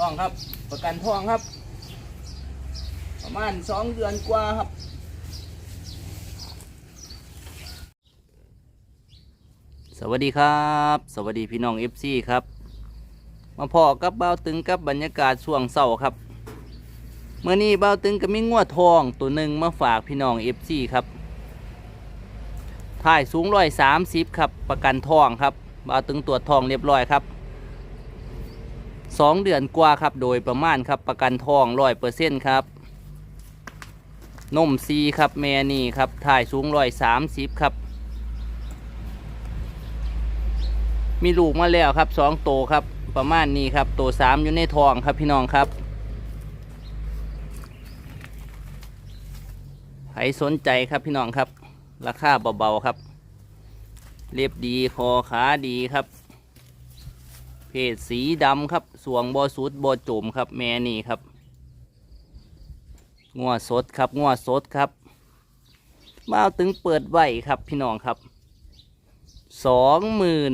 ท้องครับ ประกันท้องครับ ประมาณสองเดือนกว่าครับสวัสดีครับ สวัสดีพี่น้อง FC ครับ มาพอกับเบ้าตึงกับบรรยากาศช่วงเศร้าครับเมื่อนี้เบ้าตึงก็มีงัวทองตัวหนึ่งมาฝากพี่น้อง FC ครับถ่ายสูงร้อยสามสิบครับประกันทองครับเบ้าตึงตรวจทองเรียบร้อยครับ สองเดือนกว่าครับโดยประมาณครับประกันทองร้อยเปอร์เซ็นต์ครับนมซีครับแม่นี่ครับถ่ายสูงร้อยสามสิบครับ มีลูกมาแล้วครับสองโตครับประมาณนี้ครับโตสามอยู่ในทองครับพี่น้องครับใครสนใจครับพี่น้องครับ ราคาเบาๆครับ เรียบดีคอขาดีครับ เพศสีดำครับสวงบอสุดบอจุ่มครับ แม่นี่ครับงัวสดครับงัวสดครับมาเอาตึงเปิดไว้ครับพี่น้องครับสองหมื่น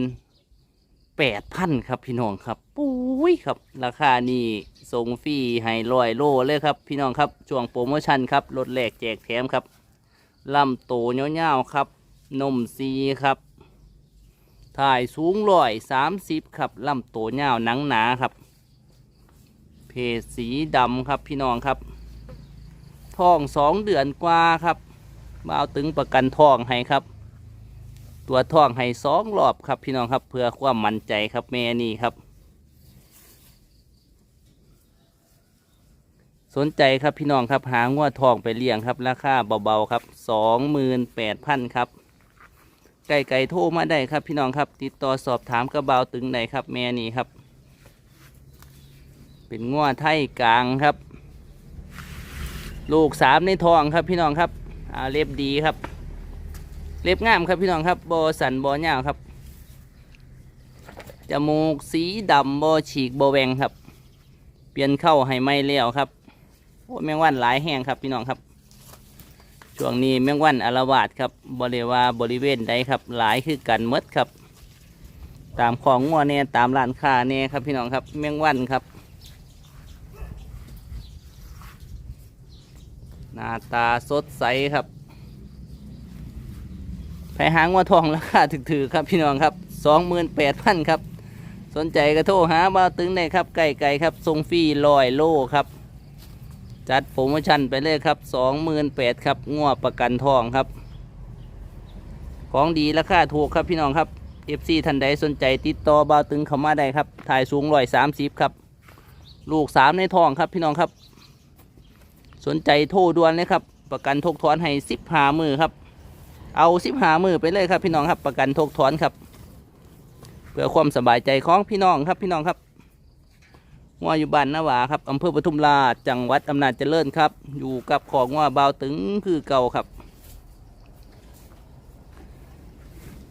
แปดพันครับพี่น้องครับปุ้ยครับ ราคานี่ส่งฟรีให้ลอยโลเลยครับ พี่น้องครับช่วงโปรโมชั่นครับลดแหลกแจกแถมครับลำโตเงี้ยวๆครับนมซีครับ ถ่ายสูงร้อยสามสิบครับลำโตเงาวหนังหนาครับ เพศสีดำครับพี่น้องครับท้องสองเดือนกว่าครับมาเอาตึงประกันท้องให้ครับ ตัวท้องให้สองรอบครับพี่น้องครับ เพื่อความมั่นใจครับแม่นี่ครับ สนใจครับพี่น้องครับหางวดทองไปเลี้ยงครับ ราคาเบาๆครับสองหมื่นแปดพันครับ ไก่ไก่โทรมาได้ครับ พี่น้องครับ ติดต่อสอบถามกระเบาตึงไหนครับ แม่นี่ครับ เป็นงวดไทยกลางครับ ลูกสามในทองครับพี่น้องครับอาเล็บดีครับ เล็บงามครับพี่น้องครับบอสันบอยาครับจมูกสีดำบอฉีกบอแวงครับ เปลี่ยนเข้าให้ไม่เลี้ยวครับโอ้แมงวันหลายแห้งครับพี่น้องครับ ช่วงนี้แมงวันอารวาสครับบริวาบริเวณใดครับ หลายคือกันมดครับ ตามของงัวเนี่ยตามร้านค้าเนี่ยครับพี่น้องครับแมงวันครับ หน้าตาสดใสครับไปหางว่าทองราคาถือๆครับพี่น้องครับสองหมื่นแปดพันครับ สนใจก็โทรหาบ้าวตึงได้ครับไก่ไก่ครับทรงฟรีลอยโลครับ จัดโปรโมชั่นไปเลยครับสองหมื่นแปดครับงัวประกันทองครับ ของดีราคาถูกครับพี่น้องครับเอฟซีท่านใดสนใจติดต่อบาวตึงเข้ามาได้ครับถ่ายสูงร้อยสามสิบครับ ลูกสามในทองครับพี่น้องครับ สนใจโทรด่วนเลยครับ ประกันทกถอนให้สิบหามือครับ เอาสิบหามือไปเลยครับพี่น้องครับ ประกันทกถอนครับ เพื่อความสบายใจของพี่น้องครับพี่น้องครับ ว่าอยู่บ้านนาวาครับอำเภอปทุมราชจังหวัดอำนาจเจริญครับ อยู่กับของว่าเบาวตึงคือเก่าครับ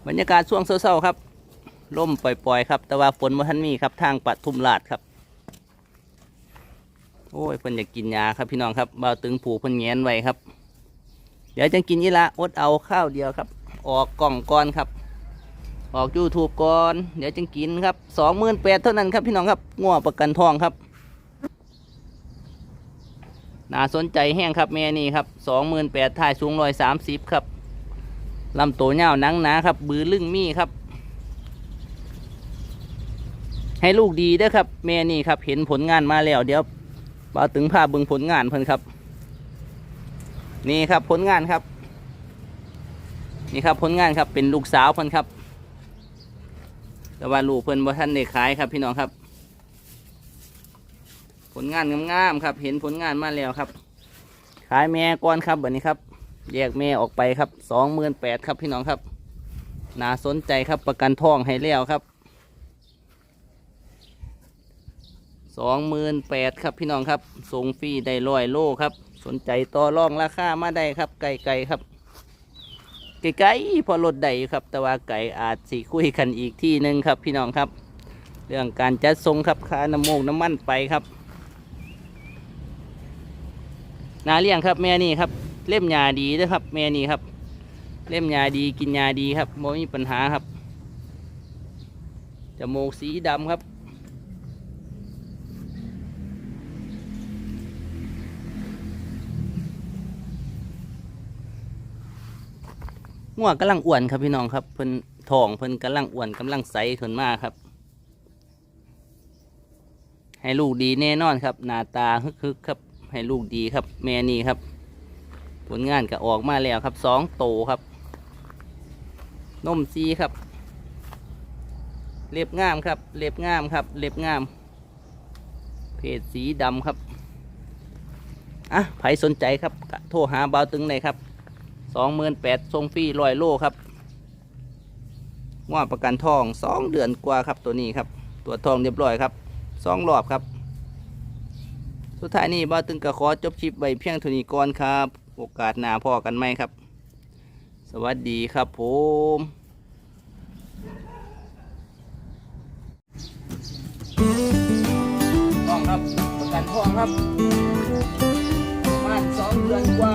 บรรยากาศช่วงเช้าๆครับล่มปล่อยๆครับ แต่ว่าฝนมาทันมีครับทางปทุมราชครับ โอ้ยเพิ่นอยากกินยาครับพี่น้องครับเบาวตึงผูกเพิ่นแงนไว้ครับ เดี๋ยวจะกินยี่ละอดเอาข้าวเดียวครับ ออกกล่องก่อนครับ ออกยูทูบก่อน เดี๋ยวจึงกินครับสองหมื่นแปดเท่านั้นครับพี่น้องครับง่วประกันทองครับน่าสนใจแห้งครับแม่นี่ครับสองหมื่นแปดถ่ายสูงร้อยสามสิบครับลำตัวเน่านังหนาครับ บือลึ่งมี่ครับ ให้ลูกดีด้อครับ แม่นี่ครับ เห็นผลงานมาแล้ว เดี๋ยวบ่าวตึงภาพบิ่งผลงานเพิ่นครับ นี่ครับผลงานครับ นี่ครับผลงานครับเป็นลูกสาวเพิ่นครับ แต่ว่าลูกเพิ่นบ่ทันได้ขายครับ พี่น้องครับ ผลงานงามๆครับ เห็นผลงานมาแล้วครับ ขายแม่ก่อนครับแบบนี้ครับ แยกแม่ออกไปครับสองหมื่นแปดครับพี่น้องครับน่าสนใจครับประกันท่องให้แล้วครับสองหมื่นแปดครับพี่น้องครับส่งฟรีได้ร้อยโลครับ สนใจต่อรองราคามาได้ครับไก่ไก่ครับ ไก่ไก่พอลดได้ครับ แต่ว่าไก่อาจสิคุยกันอีกที่หนึ่งครับพี่น้องครับ เรื่องการจัดทรงครับค่าน้ำมูกน้ำมันไปครับ นาเลี้ยงครับแม่นี่ครับ เล่มยาดีด้วยครับ แม่นี่ครับ เล่มยาดีกินยาดีครับไม่มีปัญหาครับจมูกสีดำครับ งัวกำลังอ้วนครับพี่น้องครับเพิ่นทองเพิ่นกำลังอ้วนกำลังใสขึ้นมากครับ ให้ลูกดีแน่นอนครับหน้าตาฮึกๆครับ ให้ลูกดีครับ แม่นี่ครับ ผลงานก็ออกมาแล้วครับสองโตครับนมซีครับ เล็บงามครับ เล็บงามครับ เล็บงาม เพศสีดำครับ อะใครสนใจครับ โทรหาเบาตึงเลยครับ สองหมื่นแปดทรงฟรีลอยโลครับว่าประกันทองสองเดือนกว่าครับตัวนี้ครับ ตัวทองเรียบร้อยครับสองรอบครับ สุดท้ายนี้เบาตึงก็ขอจบคลิปไว้เพียงเท่านี้ก่อนครับ โอกาสหน้าพอกันไหมครับ สวัสดีครับผมทองครับ ประกันทองครับมาสองเดือนกว่า